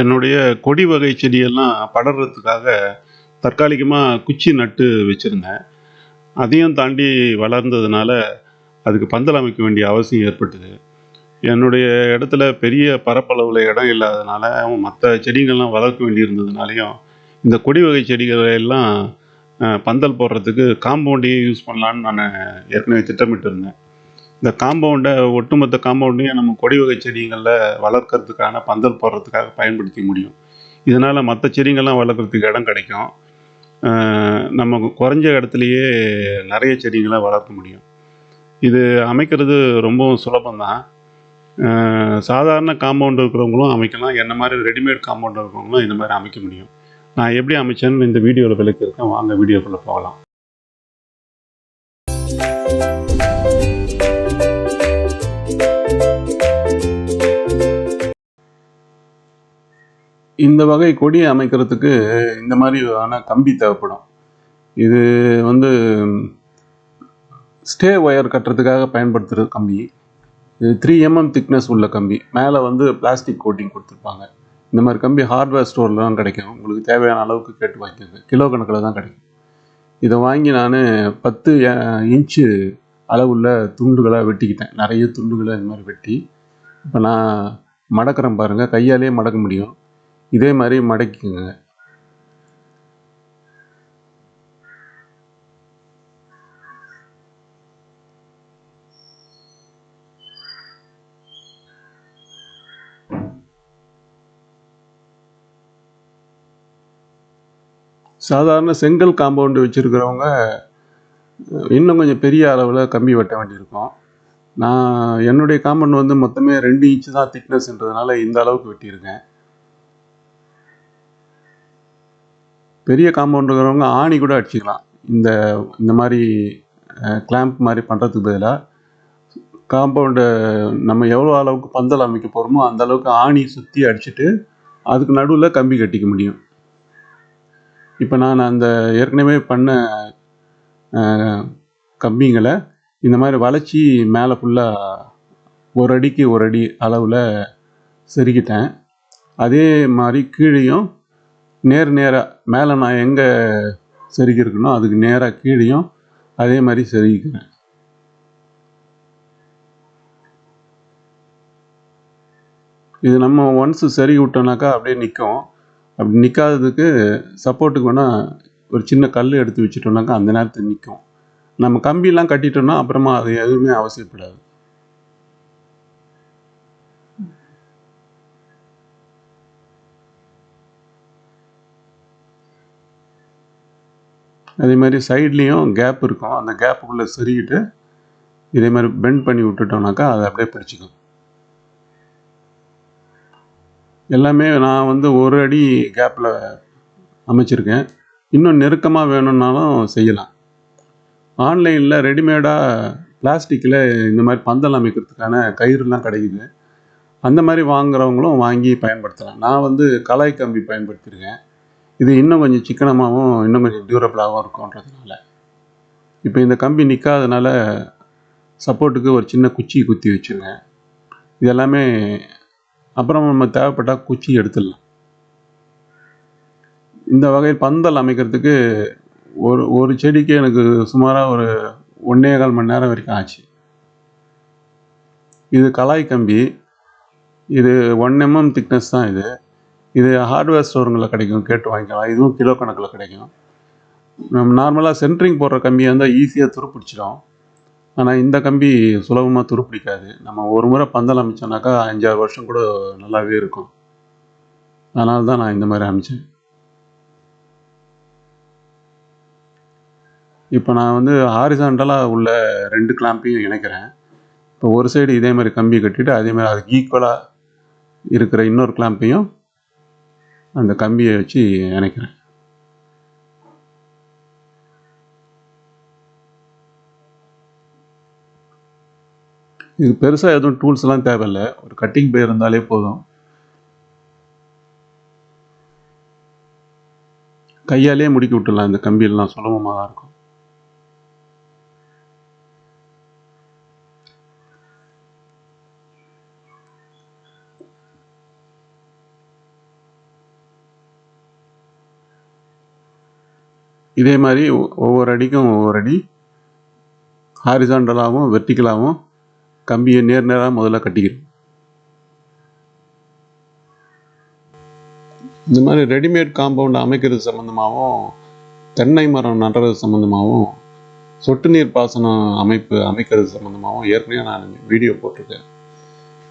என்னுடைய கொடி வகை செடியெல்லாம் படர்றதுக்காக தற்காலிகமாக குச்சி நட்டு வச்சுருந்தேன். அதையும் தாண்டி வளர்ந்ததுனால அதுக்கு பந்தல் அமைக்க வேண்டிய அவசியம் ஏற்பட்டது. என்னுடைய இடத்துல பெரிய பரப்பளவில் இடம் இல்லாதனால மற்ற செடிகள்லாம் வளர்க்க வேண்டியிருந்ததுனாலையும் இந்த கொடி வகை செடிகளை எல்லாம் பந்தல் போடுறதுக்கு காம்பவுண்டையும் யூஸ் பண்ணலான்னு நான் ஏற்கனவே திட்டமிட்டு இருந்தேன் இந்த காம்பவுண்டை ஒட்டுமொத்த காம்பவுண்டையும் நம்ம கொடி வகை செடிகளில் வளர்க்கறதுக்கான பந்தல் போடுறதுக்காக பயன்படுத்தி முடியும். இதனால் மற்ற செடிங்கள்லாம் வளர்க்குறதுக்கு இடம் கிடைக்கும். நம்ம குறைஞ்ச இடத்துலையே நிறைய செடிகளை வளர்க்க முடியும். இது அமைக்கிறது ரொம்பவும் சுலபம்தான். சாதாரண காம்பவுண்ட் இருக்கிறவங்களும் அமைக்கலாம். என்ன மாதிரி ரெடிமேட் காம்பவுண்ட் இருக்கிறவங்களும் இந்த மாதிரி அமைக்க முடியும். நான் எப்படி அமைச்சேன்னு இந்த வீடியோவில் விளக்கியிருக்கேன். வாங்க வீடியோக்குள்ளே போகலாம். இந்த வகை கொடியை அமைக்கிறதுக்கு இந்த மாதிரியான கம்பி தேவைப்படும். இது வந்து ஸ்டே ஒயர் கட்டுறதுக்காக பயன்படுத்துகிற கம்பி. இது த்ரீ எம்எம் திக்னஸ் உள்ள கம்பி. மேலே வந்து பிளாஸ்டிக் கோட்டிங் கொடுத்துருப்பாங்க. இந்த மாதிரி கம்பி ஹார்ட்வேர் ஸ்டோரில் தான் கிடைக்கும். உங்களுக்கு தேவையான அளவுக்கு கேட்டு வாங்கிக்கோங்க. கிலோ கணக்கில் தான் கிடைக்கும். இதை வாங்கி நான் பத்து இன்ச்சு அளவுள்ள துண்டுகளாக வெட்டிக்கிட்டேன். நிறைய துண்டுகளை இந்த மாதிரி வெட்டி. இப்போ நான் மடக்கிறேன் பாருங்கள் கையாலேயே மடக்க முடியும். இதே மாதிரி மடக்கிக்கோங்க. சாதாரண செங்கல் காம்பவுண்டு வச்சுருக்கிறவங்க இன்னும் கொஞ்சம் பெரிய அளவில் கம்பி வெட்ட வேண்டியிருக்கும். நான் என்னுடைய காம்பவுண்ட் வந்து மொத்தமே ரெண்டு இன்ச்சு தான் திக்னஸ்ன்றதுனால இந்த அளவுக்கு வெட்டியிருக்கேன். பெரிய காம்பவுண்ட் இருக்கிறவங்க ஆணி கூட அடிச்சுக்கலாம். இந்த இந்த மாதிரி கிளாம்ப் மாதிரி பண்ணுறதுக்கு பதிலாக காம்பவுண்டு நம்ம எவ்வளோ அளவுக்கு பந்தல் அமைக்க போகிறோமோ அந்த அளவுக்கு ஆணி சுற்றி அடிச்சுட்டு அதுக்கு நடுவில் கம்பி கட்டிக்க முடியும். இப்போ நான் அந்த ஏற்கனவே பண்ண கம்பிங்களை இந்த மாதிரி வளைச்சி மேலே ஃபுல்லாக ஒரு அடிக்கு ஒரு அடி அளவில் செருகிட்டேன். அதே மாதிரி கீழேயும் நேர் நேராக மேலே நான் எங்கே செருகிருக்கணும் அதுக்கு நேராக கீழேயும் அதே மாதிரி செருகிக்கிறேன். இது நம்ம ஒன்ஸு சரி விட்டோம்னாக்கா அப்படியே நிற்கும் அப்படி நிற்காததுக்கு சப்போர்ட்டுக்கு வேணால் ஒரு சின்ன கல் எடுத்து வச்சுட்டோம்னாக்கா அந்த நேரத்தில் நிற்கும் நம்ம கம்பிலாம் கட்டிட்டோம்னா அப்புறமா அது எதுவுமே அவசியப்படாது. அதே மாதிரி சைட்லேயும் கேப் இருக்கும். அந்த கேப்புக்குள்ளே செருகிட்டு இதே மாதிரி பெண்ட் பண்ணி விட்டுட்டோம்னாக்கா அதை அப்படியே பிடிச்சிக்கும். எல்லாமே நான் வந்து ஒரு அடி கேப்பில் அமைச்சிருக்கேன். இன்னும் நெருக்கமாக வேணும்னாலும் செய்யலாம். ஆன்லைனில் ரெடிமேடாக பிளாஸ்டிக்கில் இந்த மாதிரி பந்தல் அமைக்கிறதுக்கான கயிறுலாம் கிடைக்குது. அந்த மாதிரி வாங்குறவங்களும் வாங்கி பயன்படுத்தலாம். நான் வந்து கலாய் கம்பி பயன்படுத்தியிருக்கேன். இது இன்னும் கொஞ்சம் சிக்கனமாகவும் இன்னும் கொஞ்சம் டியூரபிளாகவும் இருக்கும்ன்றதுனால. இப்போ இந்த கம்பி நிற்காதனால சப்போர்ட்டுக்கு ஒரு சின்ன குச்சி குத்தி வச்சுருங்க. இது எல்லாமே அப்புறம் நம்ம தேவைப்பட்டால் குச்சி எடுத்துடலாம். இந்த வகையில் பந்தல் அமைக்கிறதுக்கு ஒரு ஒரு செடிக்கு எனக்கு சுமாராக ஒரு ஒன்றே கால் மணி நேரம் வரைக்கும் ஆச்சு. இது கலாய் கம்பி. இது ஒன் எம்எம் திக்னஸ் தான் இது. இது ஹார்ட்வேர் ஸ்டோருங்களில் கிடைக்கும் கேட்டு வாங்கிக்கலாம். இதுவும் கிலோ கணக்கில் கிடைக்கும். நம்ம நார்மலாக சென்ட்ரிங் போடுற கம்பியாக இருந்தால் ஈஸியாக துருப்பிடிச்சிடும். ஆனால் இந்த கம்பி சுலபமாக துருப்பிடிக்காது. நம்ம ஒரு முறை பந்தல் அமைச்சோன்னாக்கா அஞ்சாறு வருஷம் கூட நல்லாவே இருக்கும். அதனால தான் நான் இந்த மாதிரி அமைச்சேன். இப்போ நான் வந்து ஹாரிசான்டலாக உள்ள ரெண்டு கிளாம்பையும் இணைக்கிறேன். இப்போ ஒரு சைடு இதே மாதிரி கம்பி கட்டிட்டு அதே மாதிரி அதுக்கு ஈக்குவலாக இருக்கிற இன்னொரு கிளாம்பையும் அந்த கம்பியை வச்சு இணைக்கிறேன் இது பெருசாக எதுவும் டூல்ஸ்லாம் தேவையில்லை. ஒரு கட்டிங் பே இருந்தாலே போதும். கையாலே முடிக்க விட்டுடலாம். இந்த கம்பியெல்லாம் சுலபமாக தான் இருக்கும். இதே மாதிரி ஒவ்வொரு அடிக்கும் ஒவ்வொரு அடி ஹாரிசாண்டலாகவும் வெர்டிக்கலாகவும் கம்பியை நேர் நேராக முதல்ல கட்டிக்கிறோம் இந்த மாதிரி ரெடிமேட் காம்பவுண்ட் அமைக்கிறது சம்மந்தமாகவும் தென்னை மரம் நடுறது சம்மந்தமாகவும் சொட்டு நீர் பாசனம் அமைப்பு அமைக்கிறது சம்மந்தமாகவும் ஏற்கனவே நான் வீடியோ போட்டிருக்கேன்.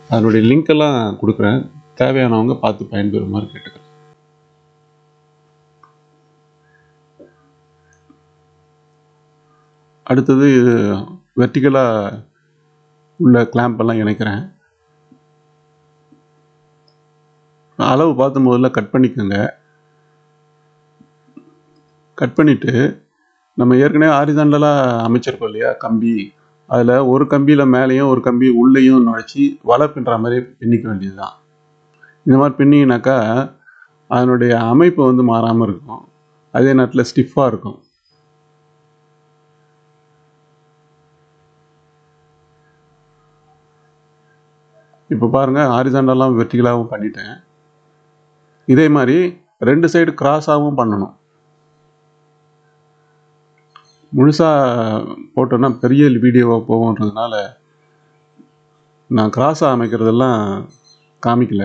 அதனுடைய லிங்க் எல்லாம் கொடுக்குறேன். தேவையானவங்க பார்த்து பயன்பெறுமாறு கேட்டுக்கிறேன். அடுத்தது வெர்டிக்கலாக உள்ள கிளாம்பெல்லாம் இணைக்கிறேன். அளவு பார்த்து முதல்ல கட் பண்ணிக்கோங்க. கட் பண்ணிவிட்டு நம்ம ஏற்கனவே ஆரிசாண்டலாக அமைச்சிருக்கோம் இல்லையா கம்பி. அதில் ஒரு கம்பியில் மேலேயும் ஒரு கம்பி உள்ளேயும் நுழைச்சி வலை பின்னுற மாதிரி பின்னிக்க வேண்டியது தான் இந்த மாதிரி பின்னிங்கனாக்கா அதனுடைய அமைப்பு வந்து மாறாமல் இருக்கும். அதே நேரத்தில் ஸ்டிஃபாக இருக்கும். இப்போ பாருங்கள் ஹாரிசாண்டலாகவும் வெர்டிகலாகவும் பண்ணிட்டேன். இதே மாதிரி ரெண்டு சைடு கிராஸாகவும் பண்ணணும். முழுசாக போட்டோன்னா பெரிய வீடியோவாக போகுன்றதுனால நான் கிராஸாக அமைக்கிறதெல்லாம் காமிக்கல.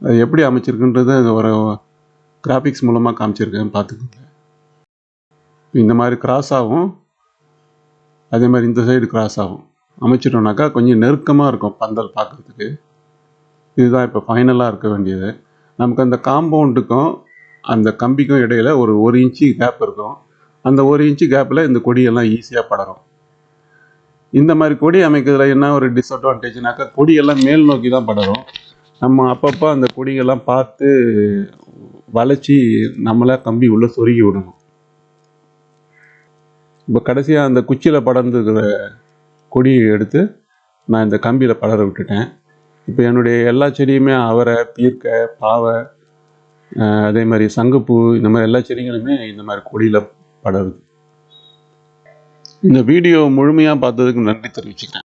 அது எப்படி அமைச்சிருக்குன்றது அது ஒரு கிராஃபிக்ஸ் மூலமாக காமிச்சிருக்கேன் பார்த்துக்கோங்க. இந்த மாதிரி கிராஸாகவும் அதே மாதிரி இந்த சைடு கிராஸ் ஆகும் அமைச்சிட்டோம்னாக்கா கொஞ்சம் நெருக்கமாக இருக்கும் பந்தல் பார்க்குறதுக்கு. இதுதான் இப்போ ஃபைனலாக இருக்க வேண்டியது. நமக்கு அந்த காம்பவுண்டுக்கும் அந்த கம்பிக்கும் இடையில் ஒரு ஒரு இன்ச்சு கேப் இருக்கும். அந்த ஒரு இன்ச்சு கேப்பில் இந்த கொடியெல்லாம் ஈஸியாக படரும். இந்த மாதிரி கொடி அமைக்கிறதுல என்ன ஒரு டிஸ்அட்வான்டேஜ்னாக்கா கொடியெல்லாம் மேல் நோக்கி தான் படரும். நம்ம அப்பப்போ அந்த கொடியெல்லாம் பார்த்து வளைச்சி நம்மளா கம்பி உள்ளே சொருகி விடணும். இப்போ கடைசியாக அந்த குச்சியில் படர்ந்துருக்கிற கொடியை எடுத்து நான் இந்த கம்பியில் படர விட்டுட்டேன். இப்போ என்னுடைய எல்லா செடியுமே அவரை பீர்க்கை பாவை அதே மாதிரி சங்குப்பூ இந்த மாதிரி எல்லா செடிகளுமே இந்த மாதிரி கொடியில் படருது. இந்த வீடியோ முழுமையாக பார்த்ததுக்கு நன்றி தெரிவிச்சுக்கிறேன்.